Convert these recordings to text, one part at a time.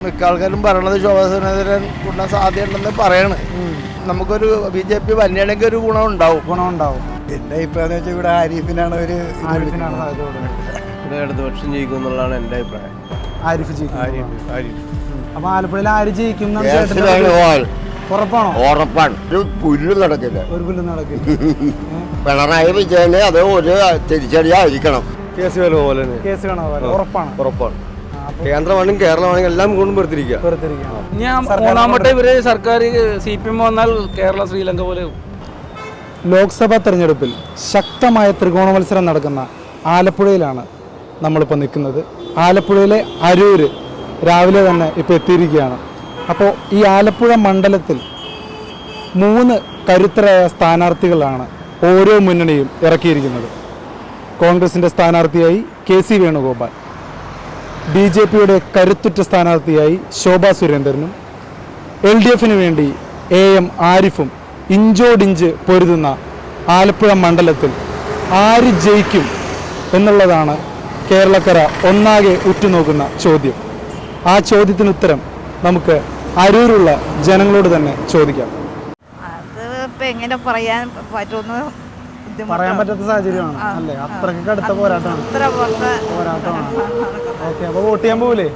മിക്ക ആൾക്കാരും പറയണത് ശോഭാസുരേന്ദ്രൻ ഗുണം സാധ്യതയുണ്ടെന്ന് പറയണ്. നമുക്കൊരു ബി ജെ പി വന്യണെങ്കിൽ ഒരു ഗുണം ഉണ്ടാവും. ഗുണമുണ്ടാവും. എന്റെ അഭിപ്രായം വെച്ചാൽ ഇവിടെ ആരിഫിനാണ് ഒരു ആരിഫിനാണ് സാധ്യത കൂടുതൽ. ഇവിടെ ഇടതുപക്ഷം ജയിക്കും എന്നുള്ളതാണ് എന്റെ അഭിപ്രായം. ആരിഫ് ജയിക്കും. ആരിഫ് ആരിഫ്. അപ്പൊ ആലപ്പുഴയിൽ ആര് ജയിക്കും? ഉറപ്പാണോ? ഉറപ്പാണ്. ഒരു പുല്ല് നടക്കില്ല. ഒരു പുല്ല് നടക്കില്ല. പിണറായി വിജയന് അത് ഒരു തിരിച്ചടിയായിരിക്കണം. കേസ് വേല പോലെ തന്നെ? കേസ് കാണാൻ ഉറപ്പാണ്. ഉറപ്പാണ്. കേന്ദ്രമാണെങ്കിലും കേരളമാണെങ്കിലും എല്ലാം കൊണ്ടും പെടുത്തിരിക്കുക. ഞാൻ മൂന്നാമത്തെ ഇവർ സർക്കാർ സി പി എം വന്നാൽ കേരള ശ്രീലങ്ക പോലെ ലോക്സഭാ തെരഞ്ഞെടുപ്പിൽ ശക്തമായ ത്രികോണ മത്സരം നടക്കുന്ന ആലപ്പുഴയിലാണ് നമ്മളിപ്പോൾ നിൽക്കുന്നത്. ആലപ്പുഴയിലെ അരൂര് രാവിലെ തന്നെ ഇപ്പോൾ എത്തിയിരിക്കുകയാണ്. അപ്പോൾ ഈ ആലപ്പുഴ മണ്ഡലത്തിൽ മൂന്ന് കരുത്തരായ സ്ഥാനാർത്ഥികളാണ് ഓരോ മുന്നണിയും ഇറക്കിയിരിക്കുന്നത്. കോൺഗ്രസിന്റെ സ്ഥാനാർത്ഥിയായി K C Venugopal. B J പിയുടെ കരുത്തുറ്റ സ്ഥാനാർത്ഥിയായി ശോഭാ സുരേന്ദ്രനും എൽ ഡി എഫിന് വേണ്ടി എ എം ആരിഫും ഇഞ്ചോടിഞ്ച് പൊരുതുന്ന ആലപ്പുഴ മണ്ഡലത്തിൽ ആര് ജയിക്കും എന്നുള്ളതാണ് കേരളക്കര ഒന്നാകെ ഉറ്റുനോക്കുന്ന ചോദ്യം ആ ചോദ്യത്തിന് ഉത്തരം നമുക്ക് അരൂരുള്ള ജനങ്ങളോട് തന്നെ ചോദിക്കാം അത് ഇപ്പം എങ്ങനെ പറയാൻ പറ്റുമെന്ന്. പറയാൻ പറ്റാത്ത സാഹചര്യമാണ്. അല്ലേ? അത്രയ്ക്ക് അത്രയ്ക്ക് കടുത്ത പോരാട്ടമാണ്. പോരാട്ടമാണ്. ഓക്കെ അപ്പൊ വോട്ട് ചെയ്യാൻ പോവില്ലേ?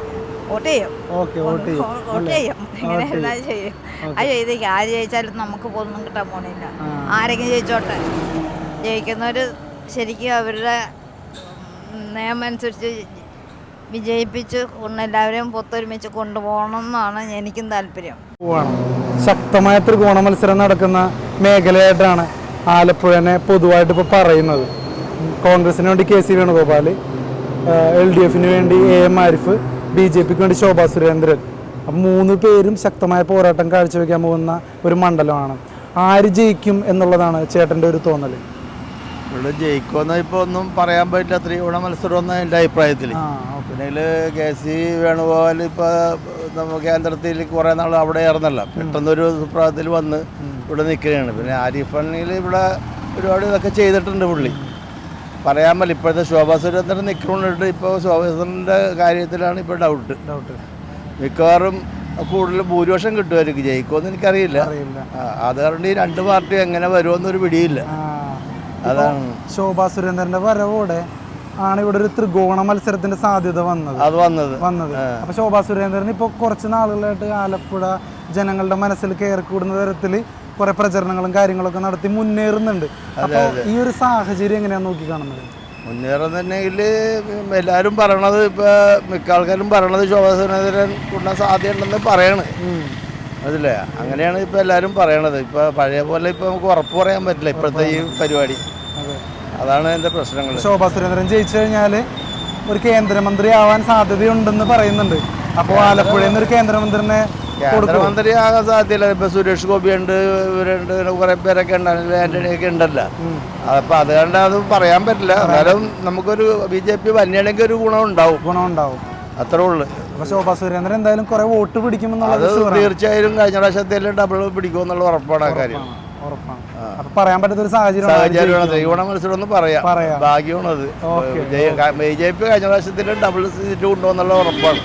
വോട്ട് ചെയ്യും. ഓക്കെ വോട്ട് ചെയ്യും. വോട്ട് ചെയ്യും. എങ്ങനെ ചെയ്യും. അത് ചെയ്തേക്ക് ആര് ജയിച്ചാലും നമുക്ക് ഒന്നും കിട്ടാൻ പോണില്ല. ആരെങ്കിലും ജയിച്ചോട്ടെ. ജയിക്കുന്നവര് ശരിക്കും അവരുടെ നിയമം അനുസരിച്ച് വിജയിപ്പിച്ച് എല്ലാവരെയും പൊത്തൊരുമിച്ച് കൊണ്ടുപോകണം എന്നാണ് എനിക്കും താല്പര്യം. ശക്തമായ ത്രികോണ മത്സരം നടക്കുന്ന മേഖലയായിട്ടാണ് ആലപ്പുഴനെ പൊതുവായിട്ട് ഇപ്പോൾ പറയുന്നത്. കോൺഗ്രസിന് വേണ്ടി K C Venugopal L D എഫിന് വേണ്ടി A M Arif B J പിക്ക് വേണ്ടി ശോഭാ സുരേന്ദ്രൻ. അപ്പം മൂന്ന് പേരും ശക്തമായ പോരാട്ടം കാഴ്ചവെക്കാൻ പോകുന്ന ഒരു മണ്ഡലമാണ്. ആര് ജയിക്കും എന്നുള്ളതാണ് ചേട്ടന്റെ ഒരു തോന്നൽ ഇവിടെ ജയിക്കുമെന്ന് ഇപ്പോൾ ഒന്നും പറയാൻ പറ്റില്ല. ത്രികോണ മത്സരമൊന്നും എന്റെ അഭിപ്രായത്തിൽ. പിന്നെ കെ സി വേണുഗോപാൽ ഇപ്പോൾ നമ്മൾ കേന്ദ്രത്തിൽ കുറേ നാൾ അവിടെ ആയിരുന്നല്ല. പെട്ടെന്നൊരു സുപ്രഭാതത്തിൽ വന്ന് ഇവിടെ നിൽക്കുകയാണ് പിന്നെ ആരിഫ് അണ്ണിയിൽ ഇവിടെ ഒരുപാട് ഇതൊക്കെ ചെയ്തിട്ടുണ്ട് പുള്ളി. പറയാൻ പറ്റില്ല ഇപ്പോഴത്തെ ശോഭാ സുരേന്ദ്രൻ നിൽക്കുന്നുണ്ട് ഇപ്പോൾ ശോഭാ സുരേന്ദ്രന്റെ കാര്യത്തിലാണ് ഇപ്പോൾ ഡൗട്ട് ഡൗട്ട് മിക്കവാറും കൂടുതൽ ഭൂരിപക്ഷം കിട്ടുമായിരിക്കും. ജയിക്കുമെന്ന് എനിക്കറിയില്ല. അത് കാരണം ഈ രണ്ട് പാർട്ടി എങ്ങനെ വരുമെന്നൊരു പിടിയില്ല. അതാണ്. ശോഭാ സുരേന്ദ്രന്റെ വരവോടെ ആണ് ഇവിടെ ഒരു ത്രികോണ മത്സരത്തിന്റെ സാധ്യത വന്നത്. അത് വന്നത്. വന്നത്. അപ്പൊ ശോഭാ സുരേന്ദ്രൻ ഇപ്പൊ കുറച്ച് നാളുകളായിട്ട് ആലപ്പുഴ ജനങ്ങളുടെ മനസ്സിൽ കയറിക്കൂടുന്ന തരത്തിൽ കുറെ പ്രചരണങ്ങളും കാര്യങ്ങളൊക്കെ നടത്തി മുന്നേറുന്നുണ്ട്. അപ്പോൾ ഈ ഒരു സാഹചര്യം എങ്ങനെയാണ് നോക്കി കാണുന്നത്? മുന്നേറുന്നുണ്ടെങ്കിൽ എല്ലാവരും പറയണത് ഇപ്പൊ മിക്ക ആൾക്കാരും പറയണത് ശോഭാ സുരേന്ദ്രൻ ഗുണം സാധ്യതയുണ്ടെന്ന് പറയണ്. അതില്ലേ? അങ്ങനെയാണ് ഇപ്പൊ എല്ലാവരും പറയണത്. ഇപ്പൊ പഴയ പോലെ ഇപ്പൊ നമുക്ക് ഉറപ്പ് പറയാൻ പറ്റില്ല ഇപ്പോഴത്തെ ഈ പരിപാടി. അതാണ് എന്റെ പ്രശ്നങ്ങൾ ശോഭാ സുരേന്ദ്രൻ ജയിച്ചു കഴിഞ്ഞാൽ ഒരു കേന്ദ്രമന്ത്രി ആവാൻ സാധ്യതയുണ്ടെന്ന് പറയുന്നുണ്ട്. അപ്പോൾ ആലപ്പുഴയിൽ നിന്ന് ഒരു കേന്ദ്രമന്ത്രിനെ കൊടുക്കും. കേന്ദ്രമന്ത്രി ആകാൻ സാധ്യതയില്ല. ഇപ്പൊ സുരേഷ് ഗോപി ഉണ്ട് ഇവരുണ്ട് കുറെ പേരൊക്കെ ഉണ്ടായിരുന്നു ആന്റണി ഒക്കെ ഉണ്ടല്ലോ. അപ്പൊ അതുകൊണ്ട് അത് പറയാൻ പറ്റില്ല. എന്നാലും നമുക്കൊരു ബി ജെ പി വന്നിയാണെങ്കിൽ ഒരു ഗുണം ഉണ്ടാവും. ഗുണം ഉണ്ടാവും അത്രേ ഉള്ളു. ശോഭാ സുരേന്ദ്രൻ എന്തായാലും കുറെ വോട്ട് പിടിക്കുമെന്നുള്ളത് തീർച്ചയായും കഴിഞ്ഞ പ്രാവശ്യത്തിൽ ഡബിൾ പിടിക്കുമെന്നുള്ള ഉറപ്പാണ് ആ കാര്യം. അപ്പൊ പറയാൻ പറ്റാത്തൊരു സാഹചര്യം ത്രികോണ മത്സരം ഒന്ന് പറയാം. ഭാഗ്യമാണത്. ബി ജെ പി കഴിഞ്ഞ പ്രാവശ്യത്തിൽ ഡബിൾ സീറ്റ് ഉണ്ടോന്നുള്ള ഉറപ്പാണ്.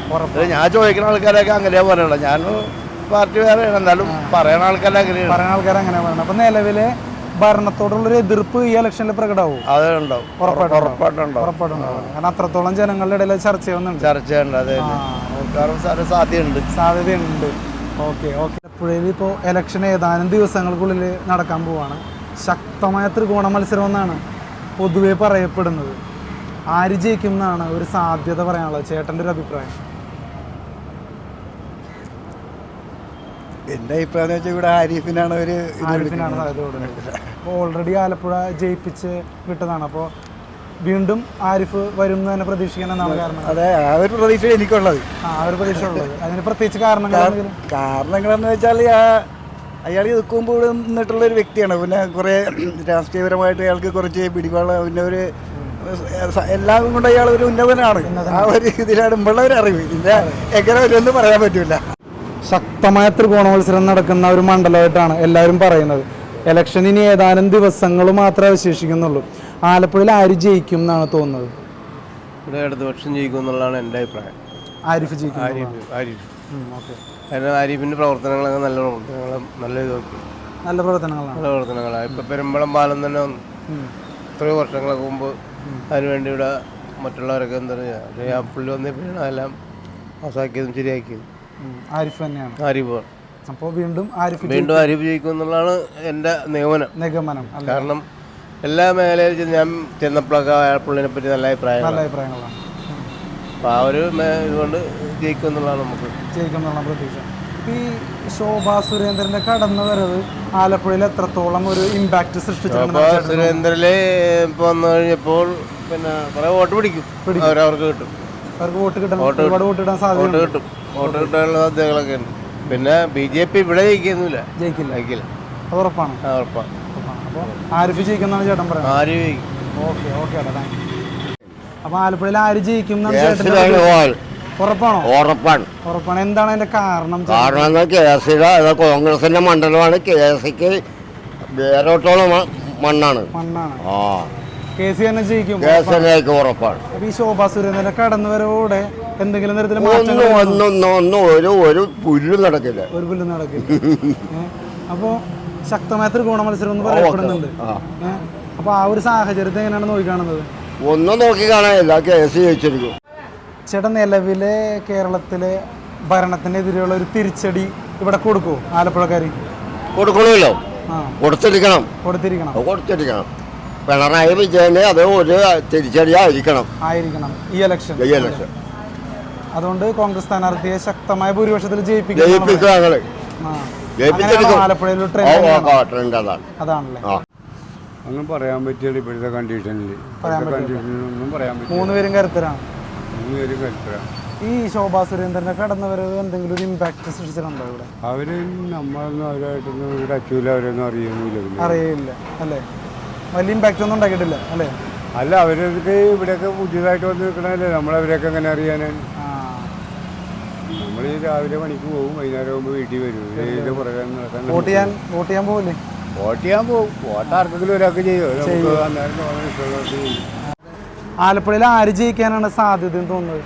ഞാൻ ചോദിക്കുന്ന ആൾക്കാരൊക്കെ അങ്ങനെയാ പറയുള്ളൂ ഞാൻ പാർട്ടി വേറെയാണ് എന്നാലും പറയുന്ന ആൾക്കാരെ അങ്ങനെയാണ്. പറയുന്ന ആൾക്കാർ അങ്ങനെ പറയുന്നത് അപ്പൊ നിലവിലെ ഭരണത്തോടുള്ളൊരു എതിർപ്പ് ഈ ഇലക്ഷനിൽ പ്രകടമാവും? കാരണം അത്രത്തോളം ജനങ്ങളുടെ ഇടയിൽ ചർച്ചയൊന്നും ചർച്ചയുണ്ട് സാധ്യതയുണ്ട്. സാധ്യതയുണ്ട്. Okay okay. ആലപ്പുഴയിൽ ഇപ്പോൾ ഇലക്ഷൻ ഏതാനും ദിവസങ്ങൾക്കുള്ളിൽ നടക്കാൻ പോവാണ്. ശക്തമായ ത്രികോണ മത്സരം എന്നാണ് പൊതുവേ പറയപ്പെടുന്നത്. ആര് ജയിക്കും എന്നാണ് ഒരു സാധ്യത പറയാനുള്ളത്. ചേട്ടന്റെ ഒരു അഭിപ്രായം. എന്റെ അഭിപ്രായം വെച്ചാൽ ഇവിടെ ആരിഫിനാണ് ഒരു ആരിഫിനാണ് സാധ്യത ഓൾറെഡി ആലപ്പുഴ ജയിപ്പിച്ച് വിട്ടതാണ്. അപ്പോൾ വീണ്ടും ആരിഫ് വരും എന്ന് തന്നെ പ്രതീക്ഷിക്കാനെന്നാണ് കാരണം. അതെ ആ ഒരു പ്രതീക്ഷ എനിക്കുള്ളത്. ആ ഒരു പ്രതീക്ഷ ഉള്ളത്. അതിന് പ്രത്യേകിച്ച് കാരണങ്ങൾ എന്ന് കാരണങ്ങളെന്ന് വെച്ചാൽ ആ അയാൾ നിൽക്കുമ്പോൾ ഇവിടെ നിന്നിട്ടുള്ള ഒരു വ്യക്തിയാണ്. പിന്നെ കുറേ രാഷ്ട്രീയപരമായിട്ട് അയാൾക്ക് കുറച്ച് പിടിപാട് പിന്നെ ഒരു എല്ലാവരും എല്ലാം കൊണ്ട് അയാൾ ഒരു ഉന്നതനാണ്. ആ ഒരു ഇതിലാണ് ഇമ്പുള്ള ഒരു അറിവ്. ഇതിന്റെ എങ്ങനെ വരുമെന്ന് പറയാൻ പറ്റില്ല ശക്തമായ ത്രികോണ മത്സരം നടക്കുന്ന ഒരു മണ്ഡലമായിട്ടാണ് എല്ലാവരും പറയുന്നത്. ഇലക്ഷൻ ഇനി ഏതാനും ദിവസങ്ങൾ മാത്രമേ അവശേഷിക്കുന്നുള്ളൂ. ആലപ്പുഴയിൽ ആര് ജയിക്കും എന്നാണ് തോന്നുന്നത്? ഇവിടെ ഇടതുപക്ഷം ജയിക്കും എന്നുള്ളതാണ് എന്റെ അഭിപ്രായം. ആരിഫ് ജയിക്കും ആരിഫ് ആരിഫ്. ഓക്കെ. അതിന് ആരിഫിന്റെ പ്രവർത്തനങ്ങളൊക്കെ നല്ല പ്രവർത്തനങ്ങളും നല്ല ഇതൊക്കെ നല്ല പ്രവർത്തനങ്ങളാണ്. നല്ല പ്രവർത്തനങ്ങളാണ്. ഇപ്പം പെരുമ്പളം പാലം തന്നെ വന്നു. എത്രയോ വർഷങ്ങൾക്ക് മുമ്പ് അതിനുവേണ്ടി ഇവിടെ മറ്റുള്ളവരൊക്കെ എന്താ പറയുക പക്ഷേ ആ പുള്ളി വന്നപ്പോഴാണ് അതെല്ലാം പാസ്സാക്കിയതും ശരിയാക്കിയത്. ആരിഫ് തന്നെയാണ്. ആരിഫ് അപ്പോൾ വീണ്ടും ആരിഫ് വീണ്ടും ആരിഫ് ജയിക്കും എന്നുള്ളതാണ് എന്റെ നിഗമനം. നിഗമനം കാരണം എല്ലാ മേഖലയിൽ ഞാൻ ചെന്നപ്പോഴൊക്കെ ആപ്പിളിനെ പറ്റി നല്ല നല്ല അഭിപ്രായങ്ങളാണ്. അഭിപ്രായങ്ങളാണ് അപ്പോൾ ആ ഒരു മേ- ഇതുകൊണ്ട് ജയിക്കും എന്നുള്ളതാണ് നമുക്ക്. ജയിക്കും എന്നുള്ള പ്രതീക്ഷ. ഈ ശോഭാ സുരേന്ദ്രന്റെ കടന്നു വരവ് ആലപ്പുഴയിൽ എത്രത്തോളം ഒരു ഇമ്പാക്ട് സൃഷ്ടിച്ചിട്ടുണ്ട് അപ്പോൾ സുരേന്ദ്രനിൽ ഇപ്പോൾ വന്നു കഴിഞ്ഞപ്പോൾ പിന്നെ കുറേ വോട്ട് പിടിക്കും. അവരവർക്ക് കിട്ടും. അവർക്ക് വോട്ട് കിട്ടാൻ ഒരുപാട് വോട്ട് കിട്ടാൻ വോട്ട് കിട്ടും. വോട്ട് കിട്ടാനുള്ള സാധ്യതകളൊക്കെ ഉണ്ട്. പിന്നെ ബി ജെ പി ഇവിടെ ജയിക്കുന്നില്ല. ജയിക്കില്ല. ജയിക്കില്ല. അത് ഉറപ്പാണ്. ആ ഉറപ്പാണ്. അപ്പോൾ ആരിഫ് ജയിക്കുന്നാണ് ചേട്ടൻ പറയുന്നത്. ആര് ജയിക്കും ഓക്കെ ഓക്കെ ഏട്ടാ താങ്ക് യു അപ്പോൾ ആലപ്പുഴയിൽ ആര് ജയിക്കും എന്നാണ് കെ ചേട്ടന്റെ സി വേണുഗോപാൽ ഉറപ്പാണോ? ഉറപ്പാണ്. ഉറപ്പാണ്. എന്താണ് അതിന്റെ കാരണം ചേട്ടാ? കാരണം എന്താ കെ സിയുടെ കോൺഗ്രസിന്റെ മണ്ഡലമാണ്. കെ സിക്ക് വേരോട്ടോളം മ- മണ്ണാണ്. മണ്ണാണ്. ആ. കെ സി തന്നെ ജയിക്കും കെ സിലേക്ക് ഉറപ്പാണ്. അപ്പൊ ഈ ശോഭാ സുരേന്ദ്രന്റെ കടന്നു എന്തെങ്കിലും തരത്തിൽ ഒന്നും ഒന്നും ഒന്നും ഒരു ഒരു പുല്ലും നടക്കില്ല. ഒരു പുല്ല് നടക്കില്ല. അപ്പോ ശക്തമായ ത്രികോണ മത്സരം എന്ന് പറയപ്പെടുന്നുണ്ട് അപ്പോൾ അപ്പൊ ആ ഒരു സാഹചര്യത്തെ എങ്ങനെയാണ് നോക്കിക്കാണുന്നത്? ഒന്നും നോക്കി കാണാനില്ല കേസ് ജയിച്ചിരിക്കും. ചേട്ടൻ നിലവിലെ കേരളത്തിലെ ഭരണത്തിനെതിരെയുള്ള ഒരു തിരിച്ചടി ഇവിടെ കൊടുക്കൂ ആലപ്പുഴക്കാർ കൊടുക്കണമല്ലോ. ആ. കൊടുത്തിരിക്കണം. കൊടുത്തിരിക്കണം. കൊടുത്തിരിക്കണം. പിണറായി വിജയന് അത് ഒരു തിരിച്ചടി ആയിരിക്കണം. ഈ ഇലക്ഷൻ ഈ ഇലക്ഷൻ അതുകൊണ്ട് കോൺഗ്രസ് സ്ഥാനാർത്ഥിയെ ശക്തമായ ഭൂരിപക്ഷത്തിൽ ജയിപ്പിക്കും ജയിപ്പിക്കുക ട്രെൻഡ് ഓ, ഓ, ട്രെൻഡ് അതാണ്. അതാണല്ലേ. ഒന്നും പറയാൻ പറ്റില്ല ഇപ്പോഴത്തെ കണ്ടീഷനിൽ പറയാൻ പറ്റില്ല. പറയാൻ പറ്റില്ല. മൂന്ന് പേരും കരുത്തരാണ്. മൂന്ന് പേര് കരുത്തരാ ഈ ശോഭാ സുരേന്ദ്രനെ കടന്നവരത് എന്തെങ്കിലും ഒരു ഇമ്പാക്ട് സൃഷ്ടിച്ചിട്ടുണ്ടോ ഇവിടെ? അവർ നമ്മളൊന്നും അവരായിട്ടൊന്നും ഇവിടെ അച്ചൂല അവരൊന്നും അറിയുന്നില്ല അറിയില്ല അല്ലേ? വലിയ ഇമ്പാക്റ്റ് ഒന്നും ഉണ്ടാക്കിയിട്ടില്ല അല്ലേ? അല്ല അവരൊക്കെ ഇവിടെയൊക്കെ പുതിയതായിട്ട് വന്ന് നിൽക്കണല്ലേ നമ്മളവരെയൊക്കെ എങ്ങനെ അറിയാനാണ് ആ. നമ്മൾ രാവിലെ പണിക്ക് പോകും വൈകുന്നേരം ആകുമ്പോൾ വീട്ടിൽ വരും. ഇതിന്റെ പുറകെ നടക്കാൻ വോട്ട് ചെയ്യാൻ വോട്ട് ചെയ്യാൻ പോകില്ലേ വോട്ട് ചെയ്യാൻ പോകും വോട്ട് ആർക്കെങ്കിലും ഒരാൾക്ക് ചെയ്യും. നമുക്ക് അന്നേരം തോന്നുന്ന ഇഷ്ടമുള്ളവർക്ക് ചെയ്യും. ആലപ്പുഴയിൽ ആര് ജയിക്കാനാണ് സാധ്യത എന്ന് തോന്നുന്നത്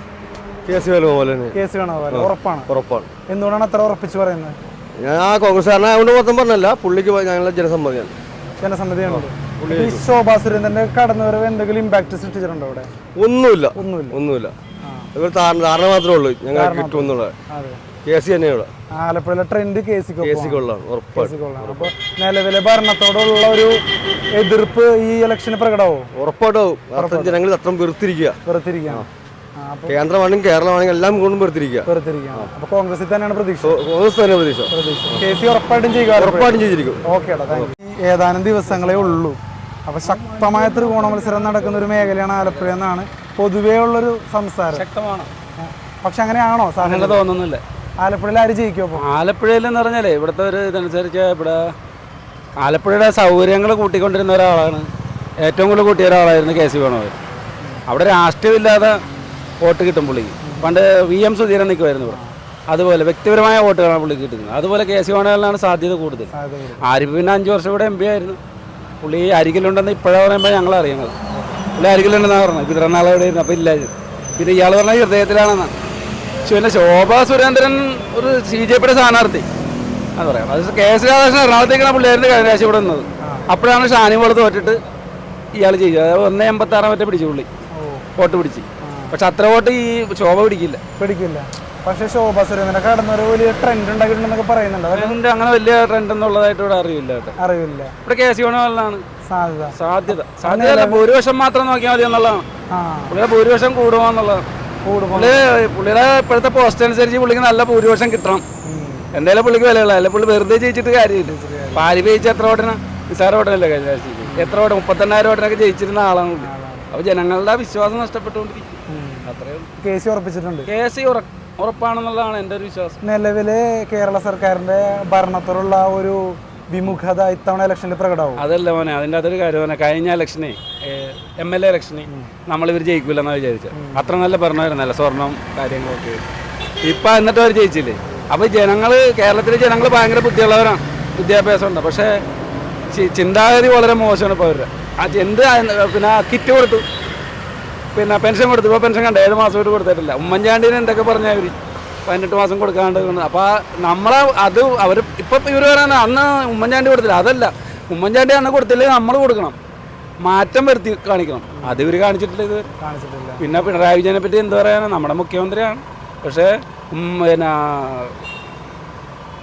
കേസ് പോലെ വേണുഗോപാൽ കേസ് വേണോ ഉറപ്പാണ്. ഉറപ്പാണ്. എന്തുകൊണ്ടാണ് അത്ര ഉറപ്പിച്ച് പറയുന്നത്? ഞാൻ ആ കോൺഗ്രസ്സുകാരനായതുകൊണ്ട് മൊത്തം പറഞ്ഞല്ല പുള്ളിക്ക് ഞങ്ങളുടെ ജനസമ്മതിയാണ്. ജനസമ്മതിയാണ് ഈ ശോഭാ സുരേന്ദ്രന്റെ കടന്നുവരവ് എന്തെങ്കിലും ഇമ്പാക്ട് സൃഷ്ടിച്ചിട്ടുണ്ടോ അവിടെ? ഒന്നുമില്ല. ഒന്നുമില്ല. ഒന്നുമില്ല. ഇവർ ധാരണ മാത്രമേ ഉള്ളൂ. ഞങ്ങൾ കിട്ടുമെന്നുള്ള കെ സി തന്നെയുള്ള ആലപ്പുഴയിലെ trend K C K C കൊള്ളാണ് ഉറപ്പാണ് അപ്പൊ നിലവിലെ ഭരണത്തോടുള്ള ഒരു എതിർപ്പ് ഈ ഇലക്ഷന് പ്രകടമാവും? ഉറപ്പായിട്ടും. ജനങ്ങൾ അത്രയും വെറുത്തിരിക്കുക. അപ്പൊ കേന്ദ്രമാണെങ്കിലും കേരളമാണെങ്കിലും എല്ലാം കൊണ്ടും വെറുത്തിരിക്കുക. വെറുത്തിരിക്കുകയാണ്. അപ്പൊ കോൺഗ്രസിൽ തന്നെയാണ് പ്രതീക്ഷ. കോൺഗ്രസ് തന്നെ പ്രതീക്ഷ. പ്രതീക്ഷ. കെ സി ഉറപ്പായിട്ടും ചെയ്യുക ഉറപ്പായിട്ടും ചെയ്തിരിക്കും. ഓക്കെ ഏതാനും ദിവസങ്ങളേ ഉള്ളൂ. അപ്പൊ ശക്തമായ ത്രികോണ മത്സരം നടക്കുന്ന ഒരു മേഖലയാണ് ആലപ്പുഴ എന്നാണ് പൊതുവേ ഉള്ളൊരു സംസാരം. ശക്തമാണ്. പക്ഷെ അങ്ങനെയാണോ അങ്ങനെ സാധനം തോന്നുന്നില്ല. ആലപ്പുഴയിൽ ആര് ജയിക്കും അപ്പോൾ ആലപ്പുഴയിൽ എന്ന് പറഞ്ഞാലേ ഇവിടുത്തെ ഒരു ഇതനുസരിച്ച് ഇവിടെ ആലപ്പുഴയുടെ സൗകര്യങ്ങൾ കൂട്ടിക്കൊണ്ടിരുന്ന ഒരാളാണ്. ഏറ്റവും കൂടുതൽ കൂട്ടിയ ഒരാളായിരുന്നു കെ സി വേണോവർ അവിടെ രാഷ്ട്രീയമില്ലാതെ വോട്ട് കിട്ടും പുള്ളിക്ക്. പണ്ട് വി എം സുധീരൻ നിൽക്കുമായിരുന്നു ഇവിടെ. അതുപോലെ വ്യക്തിപരമായ വോട്ടുകളാണ് പുള്ളിക്ക് കിട്ടുന്നത്. അതുപോലെ കെ സി വേണോവറിനാണ് സാധ്യത കൂടുതൽ. ആരിഫ് പിന്നെ അഞ്ച് വർഷം ഇവിടെ എം പി ആയിരുന്നു. പുള്ളി അരികിലുണ്ടെന്ന് ഇപ്പോഴാണ് പറയുമ്പോൾ ഞങ്ങൾ അറിയുന്നത് പുള്ളി അരികിലുണ്ടെന്നാണ് പറഞ്ഞത്. ഇത്ര നാളെ ഇവിടെ ഇരുന്നു അപ്പം ഇല്ല. പിന്നെ ഇയാൾ പറഞ്ഞ ഹൃദയത്തിലാണെന്നാണ് പക്ഷെ പിന്നെ ശോഭാ സുരേന്ദ്രൻ ഒരു സി ജെ പിയുടെ സ്ഥാനാർത്ഥി. അത് പറയാം. അത് കെ എസ് രാധാകൃഷ്ണൻ എറണാകുളത്തേക്കാണ് പിള്ളേരുടെ കഴിഞ്ഞാഴ്ച ഇവിടെ നിന്നത്. അപ്പോഴാണ് തോറ്റിട്ട് ഇയാൾ ചെയ്യുക അതായത് ഒന്ന് എൺപത്താറാം മറ്റേ പിടിച്ചു പുള്ളി. വോട്ട് പിടിച്ച്. പക്ഷെ അത്ര വോട്ട് ഈ ശോഭ പിടിക്കില്ല. പിടിക്കില്ല. പക്ഷേ ശോഭ സുരേന്ദ്രൻ കടന്നൊരു വലിയ ട്രെൻഡ് ഉണ്ടാക്കിയിട്ടുണ്ടെന്നൊക്കെ പറയുന്നുണ്ട്. അങ്ങനെ വലിയ ട്രെൻഡ് എന്നുള്ളതായിട്ട് ഇവിടെ അറിയില്ല കേട്ടോ. അറിയില്ല ഇവിടെ കെ സി വേണമെന്നാണ് സാധ്യത. സാധ്യത. ഭൂരിപക്ഷം മാത്രം നോക്കിയാൽ മതി എന്നുള്ളതാണ്. പുള്ളിയുടെ ഭൂരിപക്ഷം കൂടുമോ എന്നുള്ളതാണ്. പുള്ളി പുള്ളിയുടെ ഇപ്പോഴത്തെ പോസ്റ്റ് അനുസരിച്ച് പുള്ളിക്ക് നല്ല ഭൂരിപക്ഷം കിട്ടണം. എന്തായാലും പുള്ളിക്ക് വിലയുള്ള. അല്ല പുള്ളി വെറുതെ ജയിച്ചിട്ട് കാര്യമില്ല. പാരി ജയിച്ച എത്ര ഓട്ടന നിസാര ഓട്ടനല്ലേ കഴിഞ്ഞ എത്ര ഓട്ടം മുപ്പത്തെണ്ണായിരം ഓട്ടനൊക്കെ ജയിച്ചിരുന്ന ആളാണ് അപ്പോൾ അപ്പൊ ജനങ്ങളുടെ വിശ്വാസം നഷ്ടപ്പെട്ടുകൊണ്ടിരിക്കും. അത്രേ ഉള്ളൂ. കെ സി ഉറപ്പിച്ചിട്ടുണ്ട്. കെ സി ഉറപ്പാണെന്നുള്ളതാണ് എന്റെ ഒരു വിശ്വാസം. നിലവിലെ കേരള സർക്കാരിന്റെ ഭരണത്തിലുള്ള ഒരു വിമുഖത ഇത്തവണ ഇലക്ഷനിൽ പ്രകടമാവും. അതല്ല മോനെ അതിന്റെ അതൊരു കാര്യം മോനെ കഴിഞ്ഞ ഇലക്ഷനെ എം എൽ എ ഇലക്ഷനെ നമ്മളിവർ ജയിക്കില്ലെന്നാണ് വിചാരിച്ചത്. അത്ര നല്ല ഭരണമായിരുന്നല്ല സ്വർണം കാര്യങ്ങളൊക്കെ. ഇപ്പം എന്നിട്ട് അവർ ജയിച്ചില്ലേ? അപ്പോൾ ജനങ്ങൾ കേരളത്തിലെ ജനങ്ങൾ ഭയങ്കര ബുദ്ധിയുള്ളവരാണ് വിദ്യാഭ്യാസം ഉണ്ട് പക്ഷേ ചിന്താഗതി വളരെ മോശമാണ് ഇപ്പോൾ അവരുടെ. എന്ത് പിന്നെ കിറ്റ് കൊടുത്തു. പിന്നെ പെൻഷൻ കൊടുത്തു. ഇപ്പോൾ പെൻഷൻ കണ്ട? ഏഴ് മാസമായിട്ട് കൊടുത്തിട്ടില്ല. ഉമ്മൻചാണ്ടിന് എന്തൊക്കെ പറഞ്ഞാൽ അവർ പതിനെട്ട് മാസം കൊടുക്കാണ്ട് അപ്പോൾ നമ്മളെ അത് അവർ ഇപ്പം ഇവർ പറയുന്നത് അന്ന് ഉമ്മൻചാണ്ടി കൊടുത്തില്ല. അതല്ല. ഉമ്മൻചാണ്ടി അന്ന് കൊടുത്തില്ലെങ്കിൽ നമ്മൾ കൊടുക്കണം. മാറ്റം വരുത്തി കാണിക്കണം. അത് ഇവർ കാണിച്ചിട്ടില്ല ഇത്. കാണിച്ചിട്ടില്ല. പിന്നെ പിണറായി വിജയനെ പറ്റി എന്ത് പറയാനാണ് നമ്മുടെ മുഖ്യമന്ത്രിയാണ്. പക്ഷേ പിന്നെ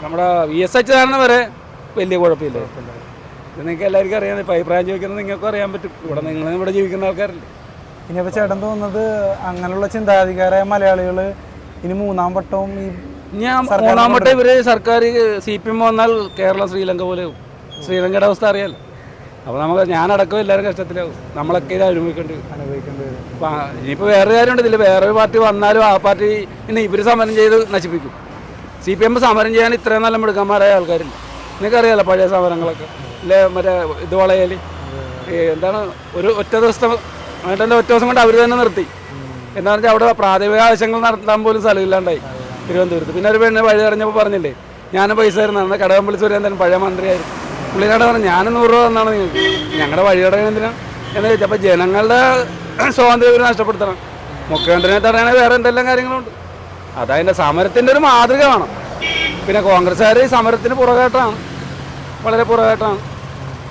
നമ്മുടെ വി എസ് അച്യുതാനന്ദ വരെ വലിയ കുഴപ്പമില്ല? ഇത് നിങ്ങൾക്ക് എല്ലാവർക്കും അറിയാം. ഇപ്പം അഭിപ്രായം ചോദിക്കുന്നത് നിങ്ങൾക്കും അറിയാൻ പറ്റും. ഇവിടെ നിങ്ങൾ ഇവിടെ ജീവിക്കുന്ന ആൾക്കാരല്ലേ. ഇനിയിപ്പോൾ ചേട്ടൻ തോന്നുന്നത് അങ്ങനെയുള്ള ചിന്താധികാരായ മലയാളികൾ ഇനി മൂന്നാം വട്ടവും ഈ ഞാൻ മൂന്നാം വട്ടം ഇവർ സർക്കാർ സി പി എം വന്നാൽ കേരള ശ്രീലങ്ക പോലെ. ശ്രീലങ്കയുടെ അവസ്ഥ അറിയാലോ. അപ്പോൾ നമുക്ക് ഞാനടക്കം എല്ലാവരും കഷ്ടത്തിലാവും. നമ്മളൊക്കെ ഇത് അനുഭവിക്കേണ്ടി അനുഭവിക്കേണ്ടി വരും. അപ്പൊ ആ- ഇനിയിപ്പോ വേറെ കാര്യമുണ്ട്. ഇതിൽ വേറെ ഒരു പാർട്ടി വന്നാലും ആ പാർട്ടി ഇനി ഇവർ സമരം ചെയ്ത് നശിപ്പിക്കും. സി പി എം സമരം ചെയ്യാൻ ഇത്രയും നല്ല മിടുക്കന്മാരായ ആൾക്കാരില്ല? നിങ്ങൾക്കറിയാലോ പഴയ സമരങ്ങളൊക്കെ. അല്ലെ മറ്റേ ഇത് വളയൽ എന്താണ് ഒരു ഒറ്റ ദിവസത്തെ എന്നിട്ട് ഒറ്റ ദിവസം കൊണ്ട് അവർ തന്നെ നിർത്തി. എന്താണെന്ന് വെച്ചാൽ അവിടെ പ്രാഥമിക ആവശ്യങ്ങൾ നടത്താൻ പോലും സ്ഥലമില്ലാണ്ടായി തിരുവനന്തപുരത്ത്. പിന്നെ ഒരു പെണ്ണ് വഴി അറിഞ്ഞപ്പോൾ പറഞ്ഞില്ലേ ഞാനും പൈസ തരുന്നതാണ് കടകംപള്ളി സുരേന്ദ്രൻ പഴയ മന്ത്രിയായിരുന്നു. പുള്ളിക്കാട് പറഞ്ഞു ഞാൻ നൂറ് രൂപ തന്നാണ് നിങ്ങൾക്ക് ഞങ്ങളുടെ വഴി എന്തിനാണ് എന്തിനാ? എന്ന് ചോദിച്ചാൽ അപ്പോൾ ജനങ്ങളുടെ സ്വാതന്ത്ര്യം നഷ്ടപ്പെടുത്തണം. മുഖ്യമന്ത്രിനെ തടയണ വേറെ എന്തെല്ലാം കാര്യങ്ങളുണ്ട്? അതതിന്റെ സമരത്തിന്റെ ഒരു മാതൃക വേണം. പിന്നെ കോൺഗ്രസ്സുകാർ ഈ സമരത്തിന് പുറകോട്ടാണ് വളരെ പുറകോട്ടാണ്.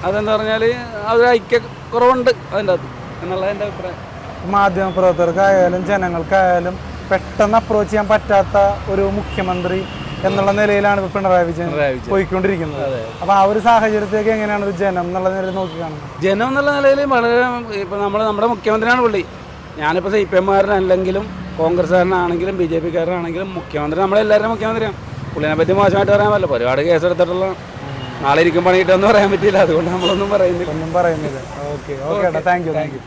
അതെന്താ പറഞ്ഞാൽ അതൊരു ഐക്യക്കുറവുണ്ട് അതിന്റെ അകത്ത് എന്നുള്ള എന്റെ അഭിപ്രായം. മാധ്യമപ്രവർത്തകർക്കായാലും ജനങ്ങൾക്കായാലും പെട്ടെന്ന് അപ്രോച്ച് ചെയ്യാൻ പറ്റാത്ത ഒരു മുഖ്യമന്ത്രി എന്നുള്ള നിലയിലാണ് ഇപ്പൊ പിണറായി വിജയൻ പോയിക്കൊണ്ടിരിക്കുന്നത്. അപ്പൊ ആ ഒരു സാഹചര്യത്തേക്ക് എങ്ങനെയാണ് ഒരു ജനം എന്നുള്ള നിലയിൽ നോക്കി കാണുന്നത് ജനം എന്നുള്ള നിലയിൽ വളരെ ഇപ്പൊ നമ്മൾ നമ്മുടെ മുഖ്യമന്ത്രിയാണ് പുള്ളി. ഞാനിപ്പോൾ സി പി എമ്മുകാരനല്ലെങ്കിലും കോൺഗ്രസ്സുകാരനാണെങ്കിലും ബി ജെ പിക്കാരനാണെങ്കിലും മുഖ്യമന്ത്രി നമ്മളെല്ലാവരും മുഖ്യമന്ത്രിയാണ്. പുള്ളിനെ പറ്റി മോശമായിട്ട് പറയാൻ പറ്റില്ല. ഒരുപാട് കേസെടുത്തിട്ടുള്ള നാളെ ഇരിക്കും പണിയിട്ടെന്ന് പറയാൻ പറ്റില്ല അതുകൊണ്ട് നമ്മളൊന്നും പറയുന്നില്ല. ഒന്നും പറയുന്നില്ല. Okay okay thank you thank you.